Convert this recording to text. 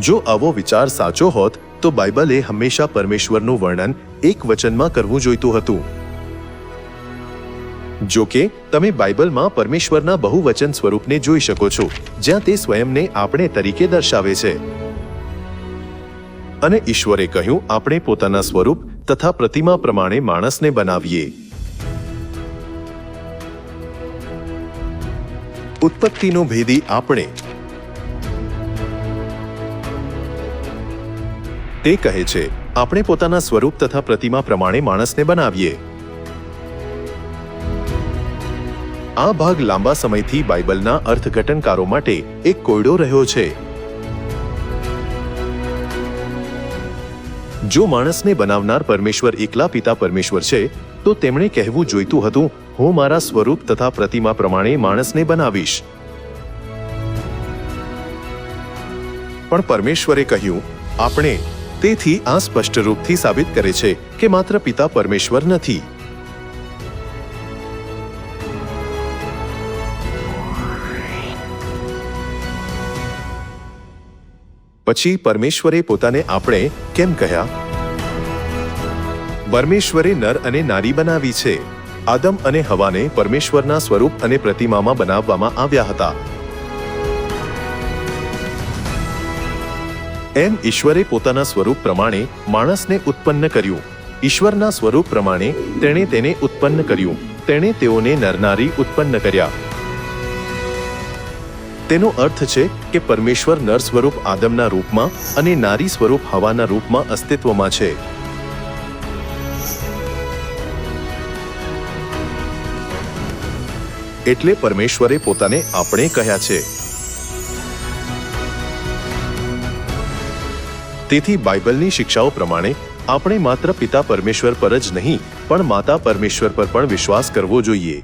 જો આવો વિચાર સાચો હોત, તો બાઇબલે હંમેશા પરમેશ્વરનું વર્ણન એક વચનમાં કરવું જોઈતું હતું. જો કે, તમે બાઇબલમાં પરમેશ્વરના બહુવચન સ્વરૂપને જોઈ શકો છો, જ્યાં તે સ્વયંને આપણે તરીકે દર્શાવે છે. અને ઈશ્વરે કહ્યું, આપણે પોતાના સ્વરૂપ તથા પ્રતિમા પ્રમાણે માણસને બનાવીએ. ઉત્પત્તિનો ભેદી આપણે તે કહે છે, આપણે પોતાના સ્વરૂપ તથા પ્રતિમા પ્રમાણે માણસને બનાવીએ. આ ભાગ લાંબા સમયથી બાઇબલના અર્થઘટનકારો માટે એક કોયડો રહ્યો છે. જો માણસને બનાવનાર પરમેશ્વર એકલા પિતા પરમેશ્વર છે, તો તેમણે કહેવું જોઈતું હતું, હું મારા સ્વરૂપ તથા પ્રતિમા પ્રમાણે માણસને બનાવીશ. પણ પરમેશ્વરે કહ્યું, આપણે તેથી આ સ્પષ્ટ રૂપથી સાબિત કરે છે કે માત્ર પિતા પરમેશ્વર નથી. પછી પરમેશ્વરે પોતાને આપણે કેમ કહ્યા? પરમેશ્વરે નર અને નારી બનાવી છે. આદમ અને હવાને પરમેશ્વરના સ્વરૂપ અને પ્રતિમામાં બનાવવામાં આવ્યા હતા. એમ ઈશ્વરે પોતાના સ્વરૂપ પ્રમાણે માણસને ઉત્પન્ન કર્યું. ઈશ્વરના સ્વરૂપ પ્રમાણે તેણે તેને ઉત્પન્ન કર્યું. તેણે તેઓને નરનારી ઉત્પન્ન કર્યા. તેનો અર્થ છે કે પરમેશ્વર નર સ્વરૂપ આદમના રૂપમાં અને નારી સ્વરૂપ હવાના રૂપમાં અસ્તિત્વમાં છે. એટલે પરમેશ્વરે પોતાને આપણે કહ્યા છે. તેથી બાઇબલની શિક્ષાઓ પ્રમાણે આપણે માત્ર પિતા પરમેશ્વર પર જ નહીં, પણ માતા પરમેશ્વર પર પણ વિશ્વાસ કરવો જોઈએ.